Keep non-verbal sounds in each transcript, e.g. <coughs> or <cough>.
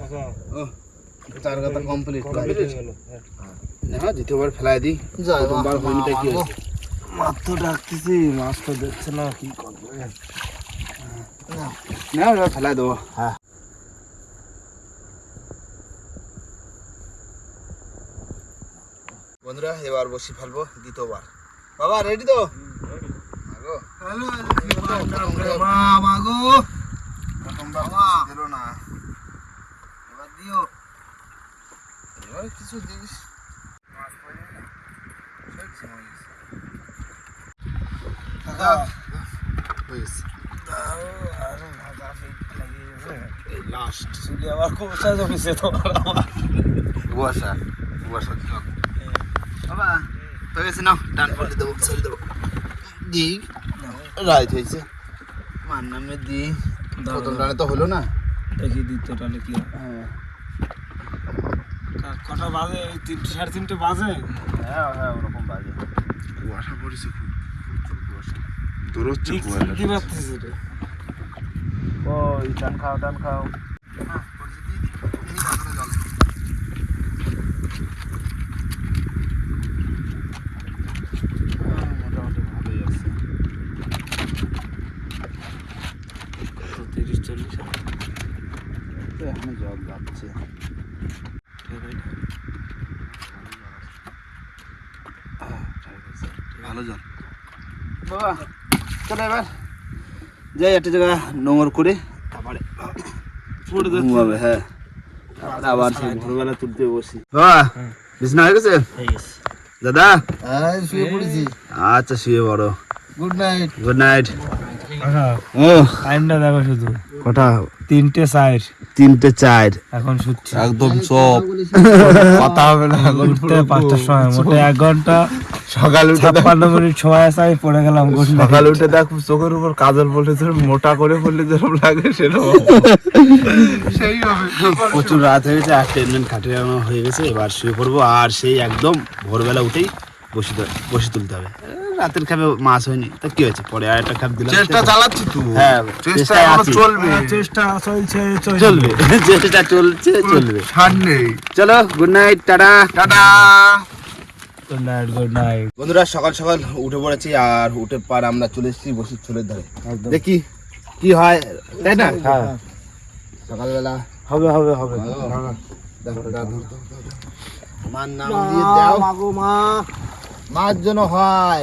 ও চার কথা কমপ্লিট হ্যাঁ দ্বিতীয়বার ফেলাই দিই প্রথমবার হয়নিটা কি হয়েছে মাছ তো ডাকতেছি মাছ তো দেখছে না কি করবে না এবার ফেলাই দেবো হ্যাঁ। বন্ধুরা এবার বসি ফেলব দ্বিতীয়বার বাবা রেডি তো গো। বাবা। না এবার দিও। এবার কিছু জিনিস কাকা, হয়েছে লাস্ট চুলি আবার কোষা কুয়াশা কুয়াশা চক বাবা হয়ে গেছে নাও ডান পাল্টে দেবো ছেড়ে দেবো। দি রাইট হয়েছে। মার নামে দি। প্রথম ডানে তো হলো না। দেখি দ্বিতীয় টালে কি হয়। কা- কটা বাজে তিনটে সাড়ে তিনটে বাজে? হ্যাঁ হ্যাঁ ওরকম বাজে। কুয়াশা পড়েছে খুব। দূরত্ব কুয়াশা। কি বাজতেছে রে। ও টান খাও টান খাও মোটামুটি ভালোই আছে তিরিশ চল্লিশ তো এখনও জল যাচ্ছে ভালো জল বাবা চলো এবার যাই একটা জায়গা নোংর করে তারপরে ঘুমাবে হ্যাঁ। তারপরে আবার সেই ভোরবেলা তুলতে বসি। বাবা বিছনা হয়ে গেছে? দাদা? শুয়ে পড়েছি। আচ্ছা শুয়ে বড় গুড নাইট গুড নাইট ও। টাইমটা দেখো শুধু। কটা? তিনটে সাইড তিনটে চার। এখন শুচ্ছি। একদম চপ। কথা হবে না। উঠতে পাঁচটার সময় মোটে এক ঘণ্টা। সকাল উঠে ছাপ্পান্ন মিনিট সময় আছে আমি পড়ে গেলাম সকাল উঠে দেখ চোখের উপর কাজল পড়েছে মোটা করে পড়লে যেরকম লাগে সেরকম সেই হবে প্রচুর রাত হয়ে গেছে আর ট্রেনমেন্ট খাটিয়ে হয়ে গেছে এবার শুয়ে পড়ব আর সেই একদম ভোরবেলা উঠেই বসে বসে তুলতে হবে। রাতের খাবে মাছ হয়নি। তা কি হয়েছে? পরে আর একটা খাপ দিলাম। চেষ্টা চালাচ্ছি তুই হ্যাঁ চেষ্টা আছি। চলবে। চেষ্টা চলছে চলবে। <laughs> চেষ্টা চলছে চলবে। ছাড় নেই। চলো good night tata. Tata. Good night good night বন্ধুরা সকাল সকাল উঠে পড়েছি আর উঠে পার আমরা চলে এসেছি বসি চুলের ধারে। দেখি কি হয়। তাই না? হ্যাঁ। সকালবেলা। হবে হবে হবে। দেখো, দাও, দাও, দাও, দাও, দাও। মার নাম দিয়ে দাও। মাগো মা। মার জন্য হয়।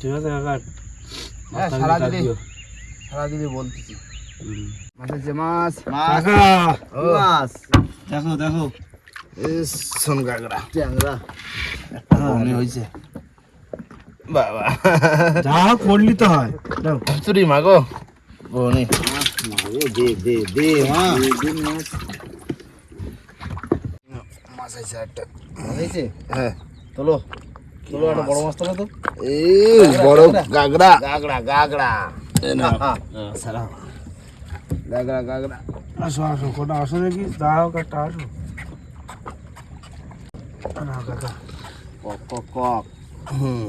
ঠিক আছে কাকা। হ্যাঁ সারা দিলি সারা দিলি বলতেছি। মাছ মাছ। মাছ। দেখো দেখো। এস সোন গাগরা ট্যাংরা। একটা হয়েছে। বাবা। যা করলি তো হয়। দাও। তুরি মাগো বনি দে দে দে মা। মাছ আছে একটা। হয়েছে? হ্যাঁ। তোলো। বড় মাছ তো। এই বড় গাগড়া গাগড়া হ্যাঁ সারা গাগরা আসো আসো কোটা আসো দেখি। হোক একটা আসো। না কাকা কক কক কক। হুম।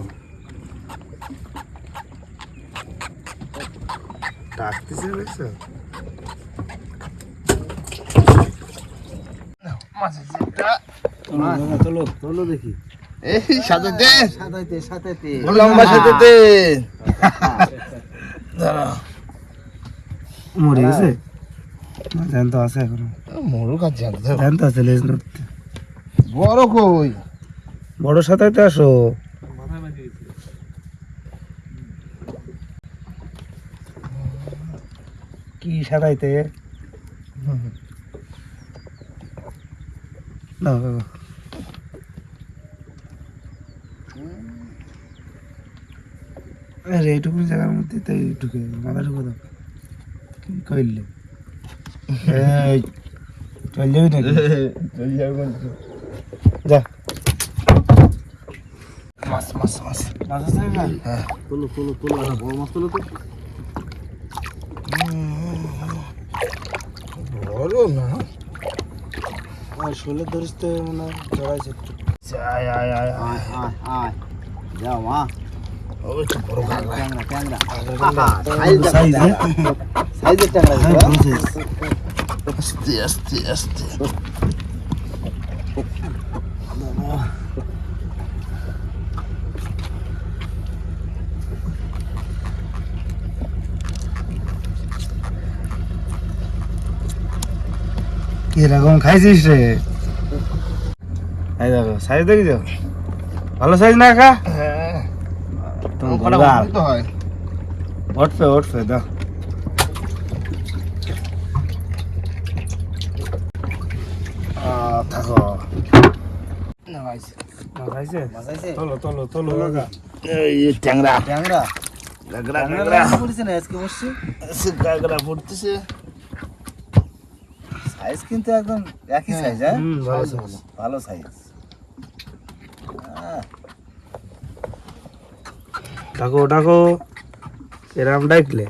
ডাকতেছে বুঝছ? মাছ। একটা তোলো তোলো দেখি। এই সাজাতে সাতাইতে সাতাইতে লম্বা সাজাতে মরে গেছে? জ্যান্ত আছে এখনও। মরু কাছে আনতে জ্যান্ত। আছে লেজ নড়তে বড় কই? বড় সাথে আসো। কি সাদাইতে না আরে এইটুকু জায়গার মধ্যে তাই ঢুকে মাথা ঢুকে দাও। কইলে? এই চল যাবি নাকি? চল যাবে যা। মাছ মাছ মাছ। মাছ আছে না? হ্যাঁ। তোলো তোলো একটা বড় মাছ তোলো তো। বড় না? আর শোলে ধরিস তো মনে হয় জড়াইছে একটু। আয় আয় আয় আয় আয় আয় যাও মা ওই তো বড় কাঁকড়া ট্যাংরা ট্যাংরা সাইজ সাইজ হ্যাঁ সাইজের ট্যাংরা হ্যাঁ দিবা? বড় সাইজ আস্তে আস্তে আস্তে কীরকম খাইছিস রে এই দেখো সাইজ দেখিস ভালো সাইজ না কা হয়। উঠবে উঠবে দাও। থাকো। তোলো তোলো তোলো তোলো। এই ট্যাংরা। ট্যাংরা? পড়েছে না আজকে বসছি? পড়তেছে। সাইজ কিন্তু একদম একই সাইজ হ্যাঁ? ভালো Size size। ভালো সাইজ ডাকো ডাকো। এরাম ডাকলে।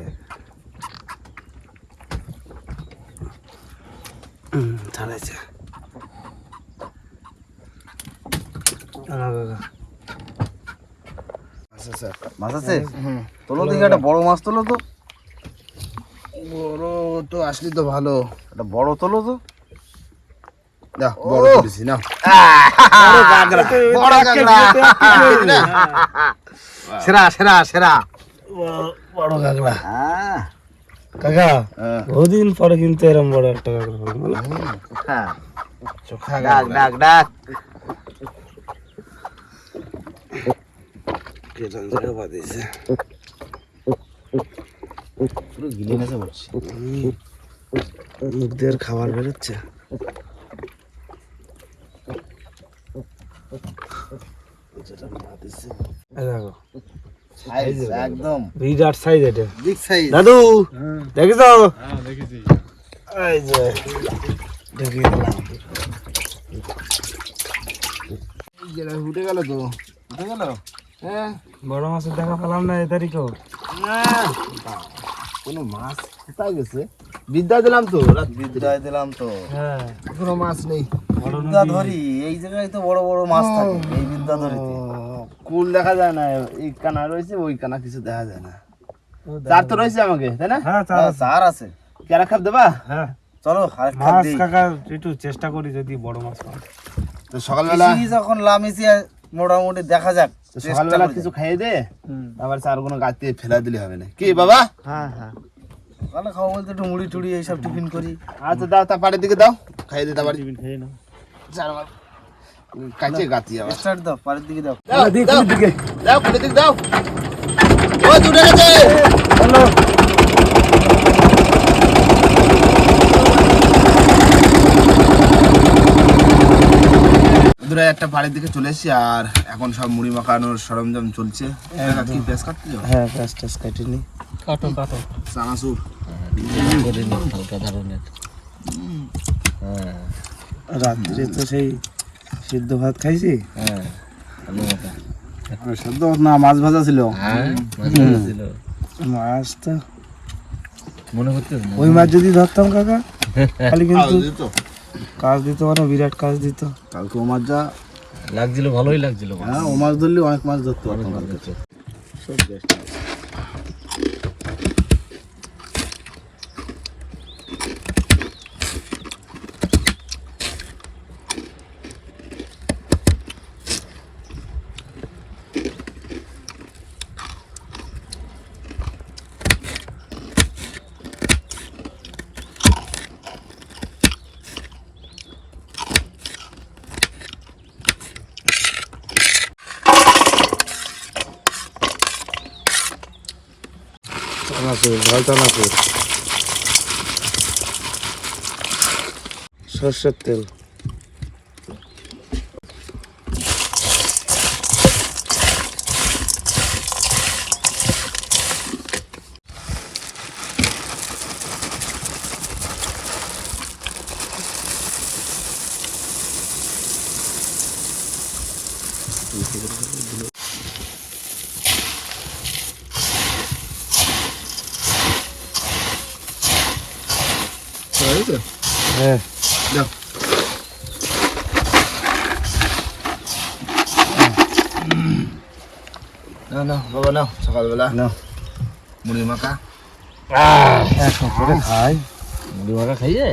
ছাড়াইছে আচ্ছা স্যার মাছ আছে। তোলো দেখি একটা বড় মাছ তোলো তো। বড় তো আসলি তো ভালো। একটা বড় তোলো তো। না বড় তুলেছি না। বড় কাঁকড়া। বড় কাঁকড়া। সেরা সেরা সেরা। বড় কাকড়া। হ্যাঁ। কাকা হ্যাঁ। বহুদিন পরে কিন্তু এরম বড় একটা কাকড়া? হ্যাঁ চোখা। ডাক ডাক ডাক। কেটন জায়গা বাদিয়েছে পুরো গিলে নেছে বলছি মুখ দিয়ে খাবার বেরোচ্ছে? এই দেখো সাইজ একদম। বিরাট সাইজ এটা। বিগ সাইজ দাদু দেখিস এই যে। দেখি দিলাম। উঠে গেল তো। উঠে গেল? হ্যাঁ। বড় মাছের দেখা পেলাম না এ তারিখেও। কোনো মাছ কোথায় গেছে? বিদ্যা দিলাম তো রাত বিদ্যায় দিলাম তো। হ্যাঁ কোনো মাছ নেই। বিদ্যা ধরি এই জায়গায় তো বড় বড় মাছ থাকে এই বিদ্যা ধরিতে। কুল দেখা যায় না এই কানা রয়েছে ওই কানা কিছু দেখা যায় না। চার তো রয়েছে আমাকে তাই না? হ্যাঁ চার আছে। কেরা খাপ দেবা? হ্যাঁ। চলো মাছ কাকা একটু চেষ্টা করি যদি বড় মাছ পাই তো বেশি যখন লামিছি মোটামুটি দেখা যাক সকালবেলা কিছু খাইয়ে দে আবার চার কোনো গাছ দিয়ে ফেলা দিলে হবে না। কি বাবা? হ্যাঁ হ্যাঁ। সকালে খাব বলতে একটু মুড়ি টুড়ি এইসব টিফিন করি। আচ্ছা দাও তা পাড়ের দিকে দাও। খাইয়ে দে তারপর খেয়ে নাও। চার কাছে গাতি আবার। স্টার্ট দাও পাড়ের দিকে দাও। দাও দাও দাও খুলে দিক দাও। ও দুটো গেছে। হ্যালো। বন্ধুরা একটা বাড়ির দিকে চলে এসেছি আর এখন সব মুড়ি মাখানোর সরঞ্জাম চলছে। কাকা, কি পেঁয়াজ কাটতে হ্যাঁ কাটো কাটো। চানাচুর। হালকা ধরনের। রাত্রে তো সেই সিদ্ধ ভাত খাইছি? হ্যাঁ সিদ্ধ না মাছ ভাজা ছিল। হ্যাঁ মাছ তো মনে করতে ওই মাছ যদি ধরতাম কাকা <laughs> খালি কিন্তু কাজ দিত। মানে বিরাট কাজ দিত। কালকে ও মাছ যা। লাগছিল ভালোই লাগছিল। হ্যাঁ ও মাছ ধরলে অনেক মাছ ধরতে পারতাম কালকে। চানাচুর ঝাল চানাচুর সর্ষের তেল। নাও নাও বাবা নাও সকালবেলা নাও। মুড়ি মাখা করে খাই মুড়ি মাখা খাইয়ে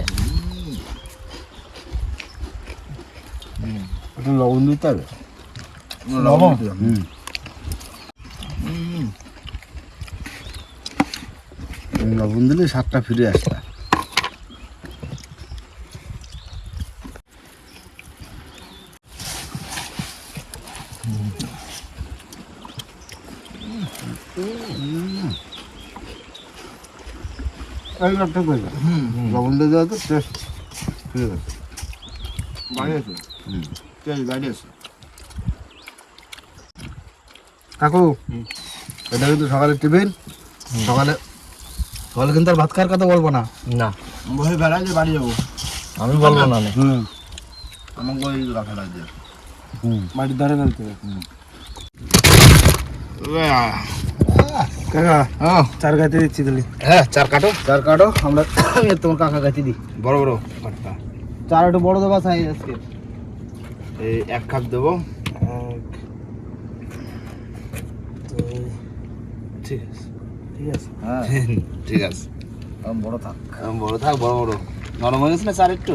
একটু লবণ দিতে হবে লবণ হুম। লবণ দিলে স্বাদটা ফিরে আসবে হুম লবণ দিয়ে দেওয়া তো টেস্ট ফিরে গেছে বাড়ি আছে হুম। তেল বাড়ি আছে কাকু এটা কিন্তু সকালে টিফিন সকালে সকালে কিন্তু আর ভাত খাওয়ার কথা বলব না না বই বেড়াই যে বাড়ি যাব আমি বলব না। হুম আমাকে ওই রাখা লাগছে হুম বাড়ির ধারে ফেলতে হবে। কাকা হ্যাঁ। চার গাইতে দিচ্ছি তাহলে। হ্যাঁ চার কাটো। চার কাটো আমরা <coughs> আমি তোমার কাকা দিই। বড় বড় কাটটা চার একটু বড় দেবা চাই আজকে। এই এক কাপ দেবো। ঠিক আছে। ঠিক আছে। হ্যাঁ। <laughs> ঠিক আছে। বড় থাক। বড় থাক বড় বড়। নরম হয়ে গেছে না চার একটু?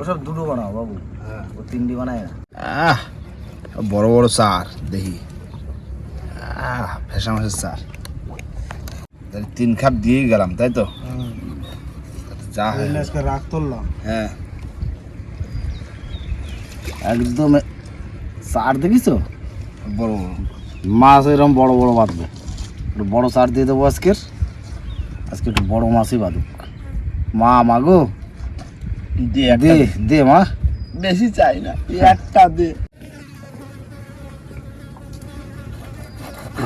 ওসব দুটো বানাও বাবু। হ্যাঁ। ও তিনটি বানায় না। আহ বড় বড় চার দেখি। আহ ফেসা মাছের চার তাহলে তিন খাপ দিয়ে গেলাম তাই তো? যা রাগ তুললাম। হ্যাঁ। একদম চার দেখিস বড় বড়। মাছ এরকম বড় বড় বাঁধবে। একটু বড় চার দিয়ে দেবো আজকের। আজকে একটু বড় মাছই বাঁধুক। মা মাগো দিয়ে দে। দে মা। বেশি চাই না একটা দে।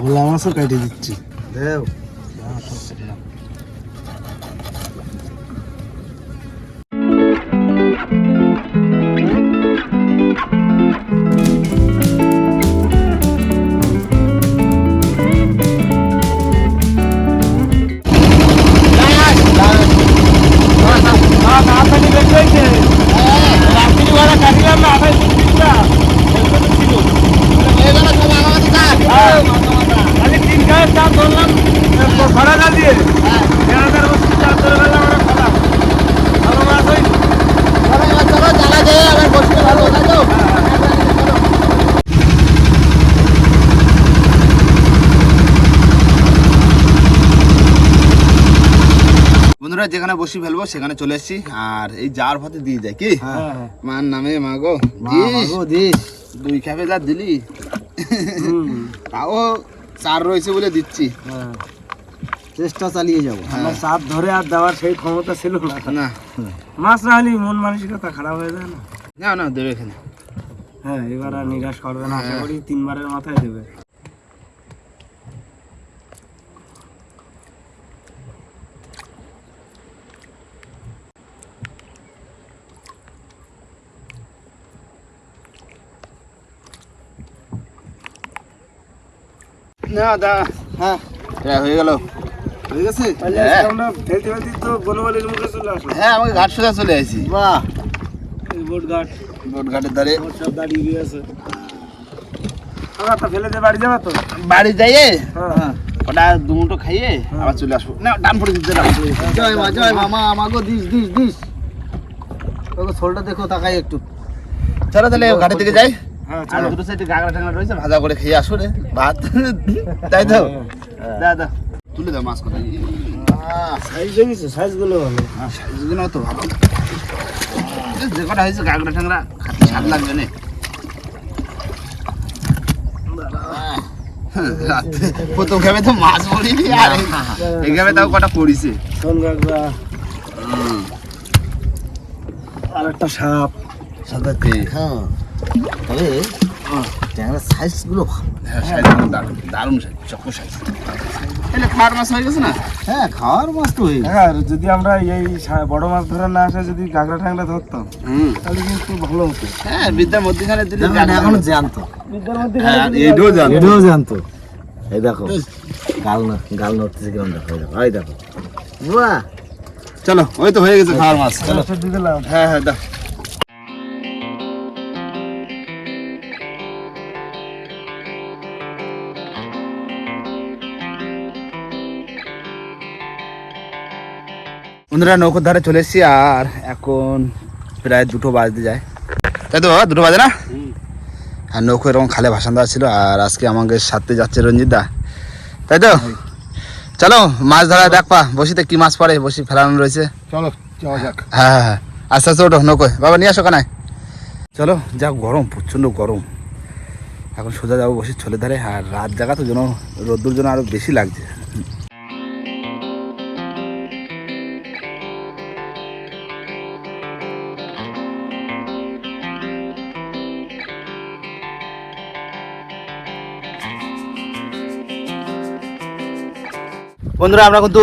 ভোলা মাছও কেটে দিচ্ছি। দেও। বন্ধুরা যেখানে বসি ফেলব সেখানে চলে এসেছি। আর এই যার ভাতে দিয়ে যায় কি? মার নামে মা গো। দিস। মাগো দিস। দুই খাপে যা দিলি। তাও চার রয়েছে বলে দিচ্ছি। চেষ্টা চালিয়ে যাব। চাপ ধরে আর দেওয়ার সেই ক্ষমতা ছিল না। না। মাছ না হলে মন মানসিকতা খারাপ হয়ে যায় না। না না দেবে এখানে। হ্যাঁ এবার আর নিরাশ করবে না। আশা করি তিনবারের মাথায় দেবে। না দা হ্যাঁ। হ্যাঁ, হয়ে গেল। হয়ে গেছে? তাহলে আজকে আমরা ফেলতে ফেলতে তো বনমালীর মুখে চলে আসলো হ্যাঁ আমাকে ঘাট সোজা চলে আসি বাহ। বোট ঘাট। বোট ঘাটের ধারে। সব দাঁড়িয়ে গিয়ে আছে। কাকা তা ফেলে দিয়ে বাড়ি যাবা তো? বাড়ি যাইয়ে? হ্যাঁ। ওটা দুমুটো খাইয়ে আবার চলে আসব। না ডান পড়ে দিতে ডান পড়ে দিতে। জয় মা জয় মা মা মাগো দিস দিস দিস। ছোলটা দেখো তাকাই একটু। চলো তাহলে ঘাটের দিকে যাই। হ্যাঁ আর দুটো সাইডে গাগরা টাগরা রয়েছে ভাজা করে খেয়ে আসো রে। ভাত তাই তো? দা দা তুলে দাও মাছ কথা সাইজ দেখেছ? সাইজগুলো ভালো। সাইজগুলো তো ভালো। যে কটা হয়েছে গাগরা টাগরা খাতে স্বাদ লাগবে না। প্রথম খাবে তো মাছ পড়িনি আর। এই খাবে তাও কটা পড়িছে। আর একটা সাপ সাদা হ্যাঁ। তবে ট্যাংরা হ্যাঁ সাইজ দারুণ দারুণ সাইজ চক্কর সাইজ তাহলে খাওয়ার মাছ হয়ে গেছে না? হ্যাঁ খাওয়ার মাছ তো হয়ে হ্যাঁ যদি আমরা এই বড় মাছ ধরে না আসে যদি ঠাংরা ধরতাম তাহলে কিন্তু ভালো হতো। হ্যাঁ বিদ্যার মধ্যখানে দিলে এখনও জানতো বিদ্যার মধ্যে এটাও জানো এটাও জানতো। এই দেখো গাল না গাল নড়তেছে কেমন দেখো এই দেখো বাহ! চলো ওই তো হয়ে গেছে খাওয়ার মাছ চলো। দিয়ে দিলাম হ্যাঁ হ্যাঁ দাও। বন্ধুরা নৌকোর ধারে চলে এসেছি আর এখন প্রায় দুটো বাজতে যায়। তাই তো দুটো বাজে না? আর নৌকো এরকম খালে ভাসান দেওয়া ছিল আর আজকে আমাকে সাথে যাচ্ছে রঞ্জিত দা। তাই তো? চলো মাছ ধরা দেখবা বসিতে কি মাছ পড়ে বসি ফেলানো রয়েছে। চলো হ্যাঁ হ্যাঁ হ্যাঁ। আস্তে আস্তে ওঠো নৌকোয়। বাবা নিয়ে আসো কানায়। চলো যা গরম প্রচণ্ড গরম। এখন সোজা যাব বসে চলে ধারে। আর রাত জায়গা তো যেন রোদ্দুর জন্য আরও বেশি লাগছে। বন্ধুরা আমরা কিন্তু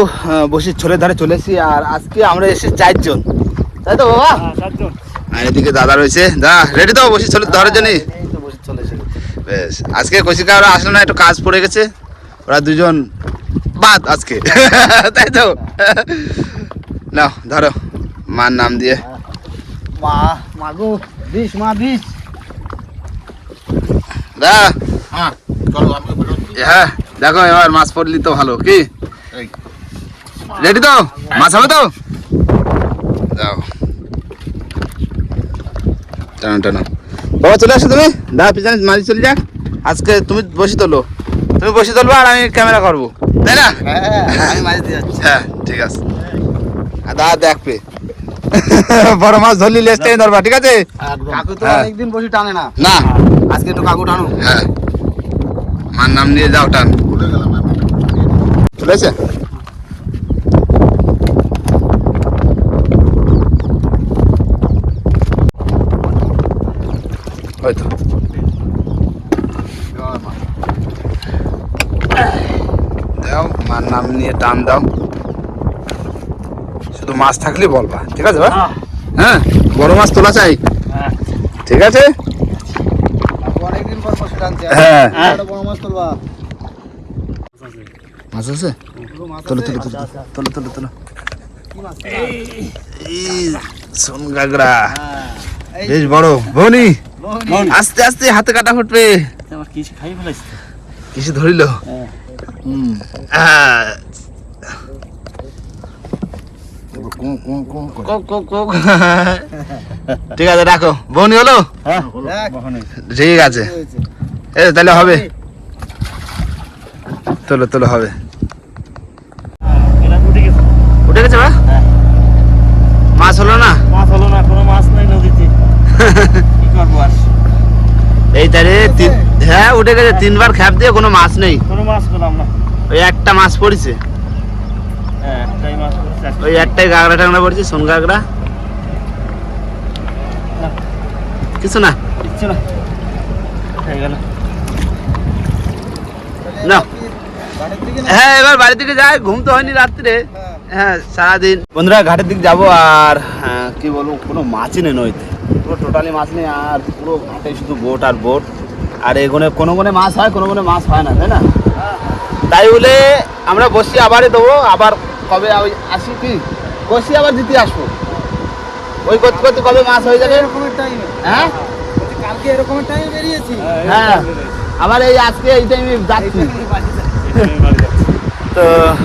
বসে ছোলের ধারে চলে এসেছি আর আজকে আমরা এসেছি চারজন। তাই তো বাবা? চারজন। আর এদিকে দাদা রয়েছে। দা রেডি তো? বসে ছোলের ধরার জন্য? চলে বেশ আজকে কৌশিকা ওরা আসলো না একটু কাজ পড়ে গেছে। ওরা দুজন বাদ আজকে। <laughs> তাই তো? নাও ধরো মার নাম দিয়ে। মা মাগো বিষ মা বিষ দা। হ্যাঁ দেখো এবার মাছ পড়লি তো ভালো কি? রেডি তো? মাছ হবে তো? যাও। টানো টানো। বাবা চলে আসো তুমি? দা পিছনে মাঝি চলে যাক। আজকে তুমি বসে তোলো। তুমি বসে তুলবো আর আমি ক্যামেরা করব। তাই না? হ্যাঁ আমি মাছ দিয়ে যাচ্ছি। হ্যাঁ ঠিক আছে। দা দেখবে। বড় মাছ ধরলি লেস টেনে ধরবা ঠিক আছে? কাকু তো হ্যাঁ। অনেকদিন বসে টানে না। না। আজকে একটু কাকু টানো হ্যাঁ। মার নাম নিয়ে যাও টান। চলে এসে? হয়তো। দাও মার নাম নিয়ে টান দাও। শুধু মাছ থাকলে বলবা ঠিক আছে ভাই হ্যাঁ। বড় মাছ তোলা চাই। ঠিক আছে? হ্যাঁ। মাছ আছে? তোলো তোলো তোলো তোলো তোলো তোলো। এই সোন গাগরা এই বেশ বড়। বনি। আস্তে আস্তে হাতে কাটা ফুটবে। আমার কিছু খাই ফেলাইছে? কিছু ধরিল? হ্যাঁ। হুম। ঠিক আছে রাখো। বনি হলো? হ্যাঁ। ঠিক আছে। এ তাহলে হবে। তোলো তোলো হবে এটা উঠে গেছে উঠে গেছে বা হ্যাঁ। মাছ হলো না মাছ হলো না কোনো মাছ নাই নদীতে কি করব আর এই তারে হ্যাঁ উঠে গেছে। তিনবার খ্যাপ দিয়ে কোনো মাছ নেই। কোনো মাছ পেলাম না। ওই একটা মাছ পড়েছে। হ্যাঁ ওই একটাই গাগরা টাংরা পড়েছে সোন গাগরা। কিছু না। না। না বাড়ির দিকে হ্যাঁ এবার বাড়ি থেকে যাই। ঘুম তো হয়নি রাত্রে। হ্যাঁ। সারাদিন। বন্ধুরা ঘাটের দিক যাব আর হ্যাঁ, কি বলব কোনো মাছই নেই নইতে পুরো টোটালি মাছ নেই আর পুরো ঘাটে শুধু বোট আর বোট আর এগুলো কোনো কোনো মাছ হয় কোনো কোনো মাছ হয় না তাই না? তাই বলে আমরা বসি আবারই দেবো। আবার কবে ওই আসি কি? বসি আবার দিতে আসব। ওই করতে করতে কবে মাছ হয়ে যাবে? এরকমের টাইম হ্যাঁ? কালকে এরকমের টাইম বেরিয়েছি। হ্যাঁ। আবার এই আজকে এই টাইমে যাচ্ছি। তো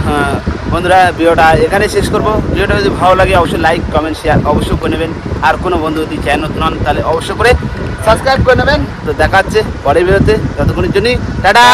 আহ, বন্ধুরা, ভিডিওটা এখানে শেষ করব। ভিডিওটা যদি ভালো লাগে, অবশ্যই লাইক কমেন্ট শেয়ার অবশ্যই করে নেবেন। আর কোনো বন্ধু যদি চ্যানেল নতুন হন, তাহলে অবশ্যই করে সাবস্ক্রাইব করে নেবেন। তো দেখা হচ্ছে পরের ভিডিওতে। ততক্ষণের জন্যই টাটা!